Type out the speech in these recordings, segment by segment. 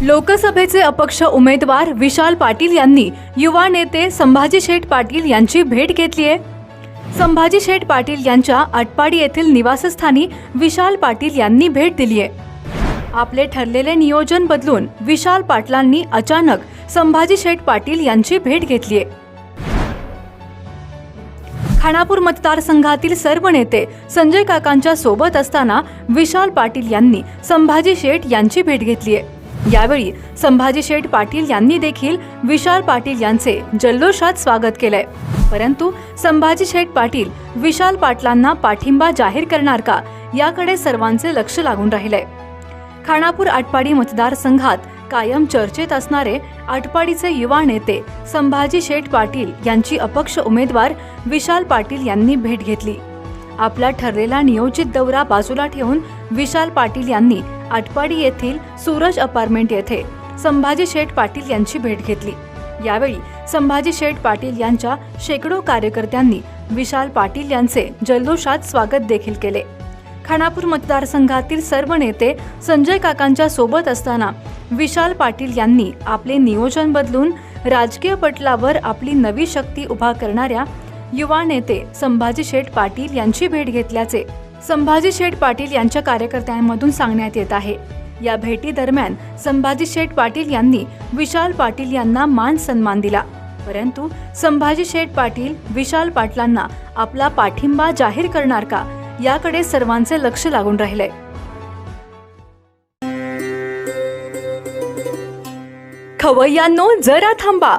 लोकसभेचे अपक्ष उमेदवार विशाल पाटील यांनी युवा नेते संभाजी शेठ पाटील यांची भेट घेतली आहे. संभाजी शेठ पाटील यांच्या आटपाडी येथील निवासस्थानी विशाल पाटील यांनी भेट दिली आहे. आपले ठरलेले नियोजन बदलून विशाल पाटलांनी अचानक संभाजी शेठ पाटील यांची भेट घेतली आहे. खानापूर मतदारसंघातील सर्व नेते संजय काकांच्या सोबत असताना विशाल पाटील यांनी संभाजी शेठ यांची भेट घेतली आहे. यावेळी संभाजी शेठ पाटील यांनी देखील विशाल पाटील यांचे जल्लोषात स्वागत केलंय. परंतु संभाजी शेठ पाटील विशाल पाटलांना पाठिंबा जाहीर करणार का याकडे सर्वांचे लक्ष लागून राहिले खानापूर आटपाडी मतदारसंघात कायम चर्चेत असणारे आटपाडीचे युवा नेते संभाजी शेठ पाटील यांची अपक्ष उमेदवार विशाल पाटील यांनी भेट घेतली. आपला ठरलेला नियोजित दौरा बाजूला ठेवून विशाल पाटील यांनी आटपाडी येथील सूरज अपार्टमेंट येथे संभाजी शेठ पाटील यांची भेट घेतली. यावेळी संभाजी शेठ पाटील यांच्या शेकडो कार्यकर्त्यांनी विशाल पाटील यांचे जल्लोषात स्वागत देखील केले. खानापूर मतदारसंघातील सर्व नेते संजय काकांच्या सोबत असताना विशाल पाटील यांनी आपले नियोजन बदलून राजकीय पटलावर आपली नवी शक्ती उभा करणाऱ्या युवा नेते संभाजी शेठ पाटील यांची भेट घेतल्याचे संभाजी शेठ पाटील यांच्या कार्यकर्त्यांमधून सांगण्यात येत आहे. या भेटी दरम्यान संभाजी शेठ पाटील यांनी विशाल पाटील यांना मान सन्मान दिला. परंतु संभाजी शेठ पाटील विशाल पाटलांना आपला पाठिंबा जाहीर करणार का? याकडे सर्वांचे लक्ष लागून राहिले खवय्यांनो जरा थांबा.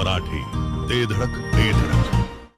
मराठी. ते धडक